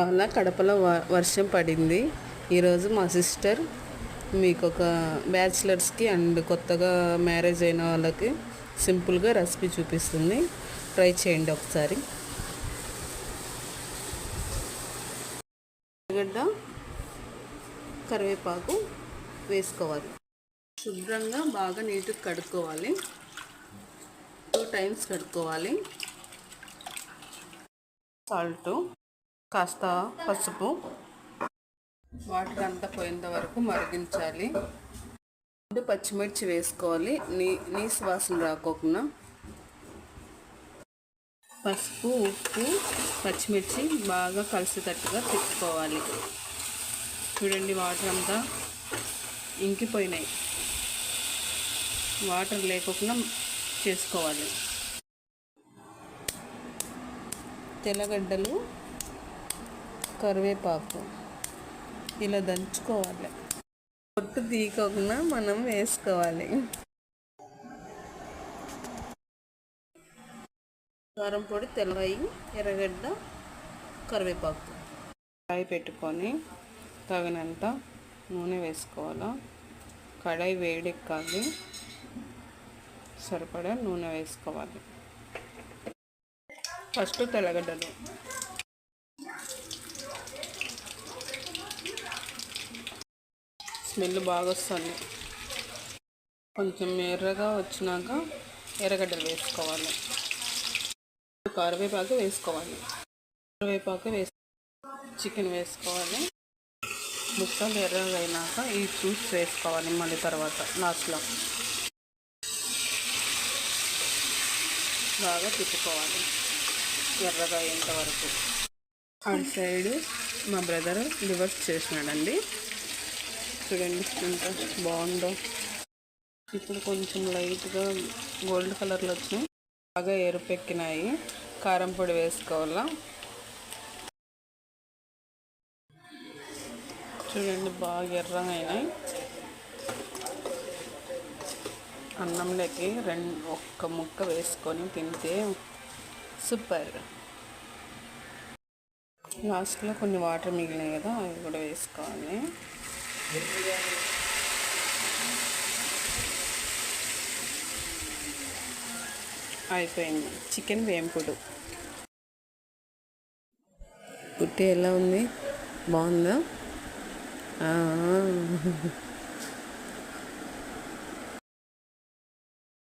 అలా కడపలో వ- వర్షం పడింది. ఈరోజు మా సిస్టర్ మీకు ఒక బ్యాచిలర్స్కి అండ్ కొత్తగా మ్యారేజ్ అయిన వాళ్ళకి సింపుల్గా రెసిపీ చూపిస్తుంది. ట్రై చేయండి ఒకసారి. ఉల్లిగడ్డ కరివేపాకు వేసుకోవాలి. శుభ్రంగా బాగా నీట్గా కడుక్కోవాలి. టూ టైమ్స్ కడుక్కోవాలి. సాల్ట్. కాస్త పసుపు. వాటర్ అంతా పోయేంత వరకు మరిగించాలి. ముందు పచ్చిమిర్చి వేసుకోవాలి. నీ నీసు వాసన రాకోకుండా. పసుపు ఉప్పు పచ్చిమిర్చి బాగా కలిసేటట్టుగా తిప్పుకోవాలి. చూడండి వాటర్ అంతా ఇంకిపోయినాయి. వాటర్ లేకోకుండా చేసుకోవాలి. తెల్లగడ్డలు కరివేపాకు. ఇలా దంచుకోవాలి. పొట్టు తీయకుండా మనం వేసుకోవాలి. కారం పొడి తెల్లవాయి ఎర్రగడ్డ కరివేపాకు. కడాయి పెట్టుకొని తగినంత నూనె వేసుకోవాలా. కడాయి వేడెక్కాలి. సరిపడా నూనె వేసుకోవాలి. ఫస్ట్ తెల్లగడ్డలు స్మెల్ బాగా వస్తుంది కొంచెం ఎర్రగా వచ్చినాక ఎర్రగడ్డలు వేసుకోవాలి. కరివేపాకు వేసుకోవాలి. కరివేపాకు వేసి చికెన్ వేసుకోవాలి. ముక్కలు ఎర్రగా అయినాక ఈ జ్యూస్ వేసుకోవాలి మళ్ళీ తర్వాత లాస్ట్లో. బాగా తిప్పుకోవాలి. ఎర్రగా అయ్యేంత వరకు. అటు సైడ్ మా బ్రదర్ రివర్స్ చేసినాడండి. చూడండి ఎంత బాగుందో. ఇప్పుడు కొంచెం లైట్గా గోల్డ్ కలర్లో వచ్చినాయి బాగా ఎరుపెక్కినాయి. కారం పొడి వేసుకోవాలా? చూడండి బాగా ఎర్రగా అయినాయి అన్నంలోకి రెండు ఒక్క ముక్క వేసుకొని తింటే సూపర్. లాస్ట్లో కొన్ని వాటర్ మిగిలినాయి కదా అవి కూడా వేసుకోవాలి. అయిపోయింది. చికెన్ వేంపుడు. పుట్టి ఎలా ఉంది? బాగుందా?